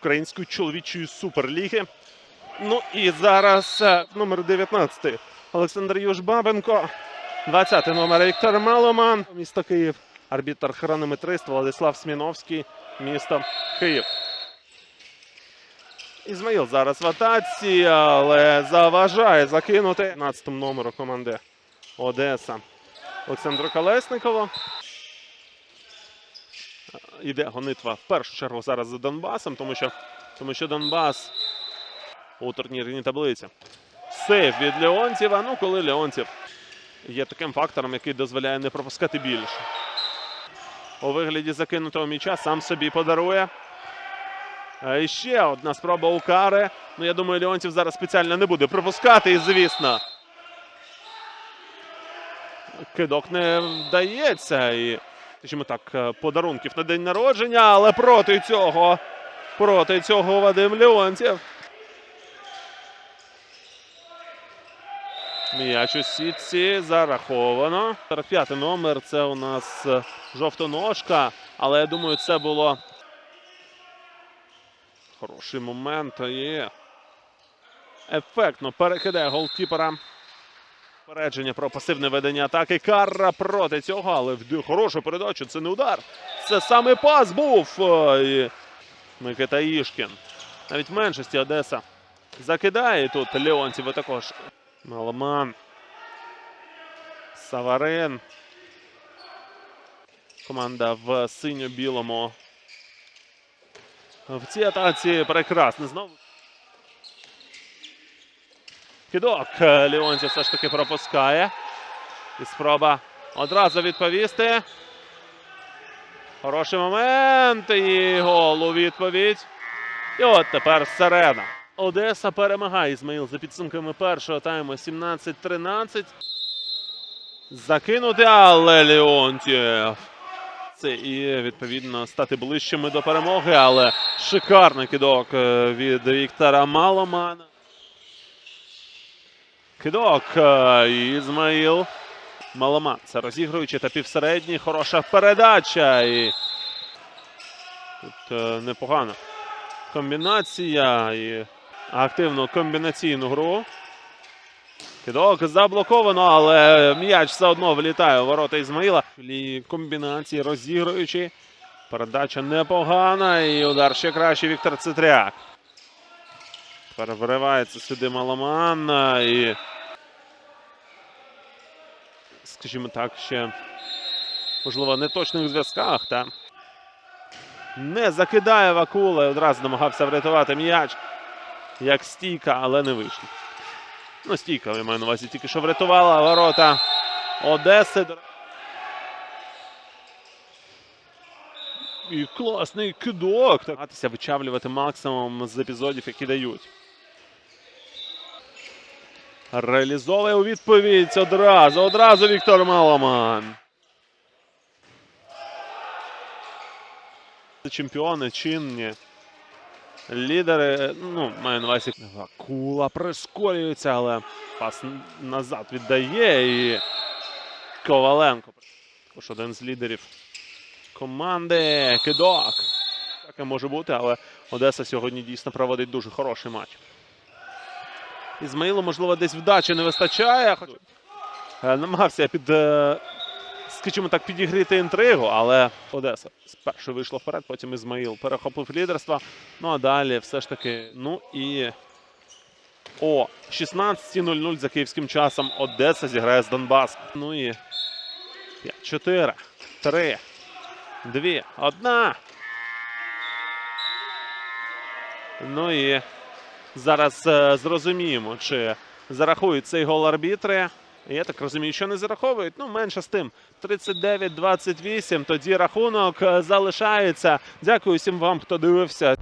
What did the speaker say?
української чоловічої суперліги. Ну і зараз е, номер 19 Олександр Южбабенко, 20 номер Віктор Маломан, місто Київ, арбітр хронометрист Владислав Сміновський, місто Київ. Ізмаїл зараз в атаці, але заважає закинути 15 номеру команди Одеса Олександру Колесникову. Іде гонитва в першу чергу зараз за Донбасом, тому що, тому що Донбас у турнірній таблиці. Сейф від Леонтьєва. Ну, коли Леонтьєв є таким фактором, який дозволяє не пропускати більше. У вигляді закинутого м'яча сам собі подарує. І ще одна спроба у кари. Ну, я думаю, Леонтьєв зараз спеціально не буде пропускати, і звісно. Кидок не вдається. І, скажімо так, е, подарунків на день народження, але проти цього, проти цього Вадим Леонтьєв. М'яч у сітці зараховано. 45 номер це у нас е, жовтоножка, але я думаю, це було хороший момент. І ефектно перекидає голкіпера. Попередження про пасивне ведення атаки. Карра проти цього, але хорошу передачу. Це не удар. Це саме пас був. Е, Микита Ішкін. Навіть в меншості Одеса закидає тут Леонтьєва також. Маломан. Саварин. Команда в синьо-білому. В цій атаці прекрасно. Знову. Кидок е, Леонтів все ж таки пропускає. І спроба одразу відповісти. Хороший момент. І гол у відповідь. І от тепер сирена. Одеса перемагає Ізмаїл за підсумками першого тайму 17-13. Закинути, але Леонтьєв. Це і відповідно стати ближчими до перемоги, але шикарний кидок е, від Віктора Маломана. Кидок е, Ізмаїл. Маломан. Це розігруючи та півсередній. Хороша передача. І тут е, непогана комбінація і активну комбінаційну гру. Кидок заблоковано, але м'яч все одно влітає у ворота Ізмаїла. Комбінації розігруючи. Передача непогана. І удар ще краще Віктор Цитряк. Тепер виривається сюди Маламан. І, скажімо так, ще можливо, в неточних зв'язках. Та не закидає Вакула. і Одразу намагався врятувати м'яч. Як стійка, але не вийшло. Ну, стійка, я маю на увазі, тільки що врятувала ворота Одеси. І класний кидок. Намагатися вичавлювати максимум з епізодів, які дають. Реалізовує у відповідь одразу. Одразу Віктор Маломан. Чемпіони чинні. Лідери, ну, маю на увазі, Вакула прискорюється, але пас назад віддає. І Коваленко. Також один з лідерів команди. Кидок. Таке може бути, але Одеса сьогодні дійсно проводить дуже хороший матч. Ізмаїлу, можливо, десь вдачі не вистачає. Е, Намагався під, е, скажімо так, підігріти інтригу, але Одеса спершу вийшла вперед, потім Ізмаїл перехопив лідерство. Ну а далі все ж таки. Ну і о 16.00 за київським часом Одеса зіграє з Донбас. Ну і 5, 4, 3, 2, 1. Ну і зараз е, зрозуміємо, чи зарахують цей гол арбітри. Я так розумію, що не зараховують. Ну, менше з тим. 39-28. Тоді рахунок е, залишається. Дякую всім вам, хто дивився.